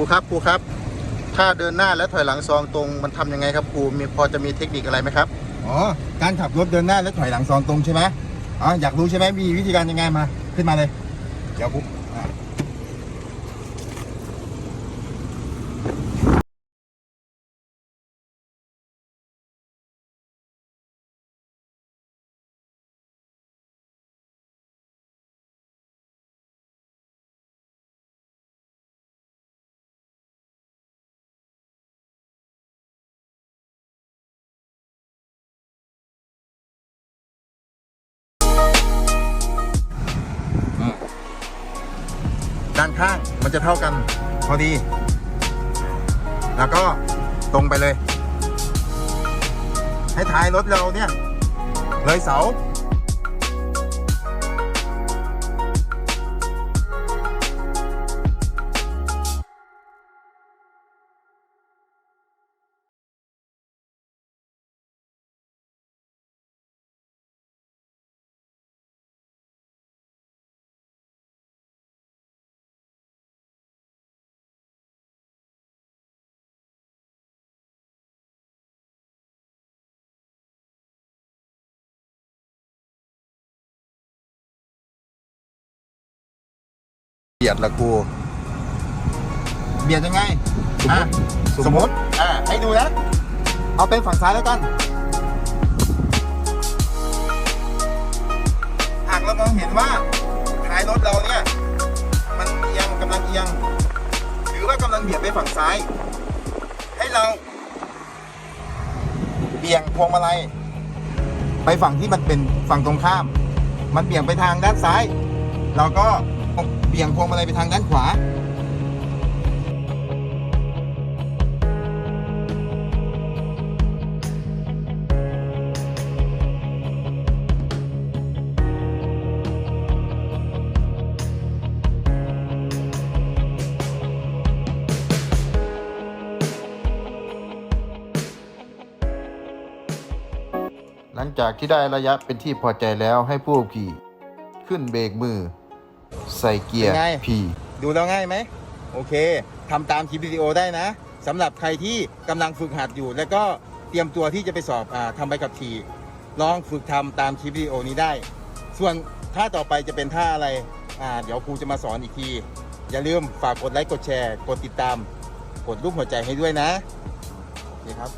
รูครับครูครับ ถ้าเดินหน้าและถอยหลังซองตรงมันทำยังไงครับครูมีพอจะมีเทคนิคอะไรไหมครับอ๋อการขับรถเดินหน้าและถอยหลังซองตรงใช่ไหมอ๋ออยากรู้ใช่ไหมมีวิธีการยังไงมา ขึ้นมาเลย เดี๋ยวครู ข้างมันจะเท่ากันพอดี แล้วก็ตรงไปเลย ให้ท้ายรถเราเนี่ย เลยเสา เบียดละครูเบียดยังไงอะสสมมมมติติอ่าให้ดูนะ เอาเป็นฝั่งซ้ายแล้วกันหากเรามองเห็นว่าท้ายรถเราเนี่ย มันเอียงกำลังเอียง หรือว่ากำลังเบียดไปฝั่งซ้าย ให้เรา เบี่ยงพวงมาลัยไปฝั่งที่มันเป็นฝั่งตรงข้าม มันเบี่ยงไปทางด้านซ้าย เราก็ เบี่ยงพวงมาลัยไปทางด้านขวา หลังจากที่ได้ระยะเป็นที่พอใจแล้วให้ผู้ขี่ ขึ้นเบรกมือ ใส่เกียร์ เป็นไง P ดูแล้วง่ายไหมโอเคทำตามคลิปวิดีโอได้นะสำหรับใครที่กำลังฝึกหัดอยู่ แล้วก็เตรียมตัวที่จะไปสอบอาทำใบขับขี่ลองฝึกทำตามคลิปวิดีโอนี้ได้ ส่วนท่าต่อไปจะเป็นท่าอะไรอ่าเดี๋ยวครูจะมาสอนอีกที อย่าลืมฝากกดไลค์กดแชร์ กดติดตาม กดรูปหัวใจให้ด้วยนะโอเคครับ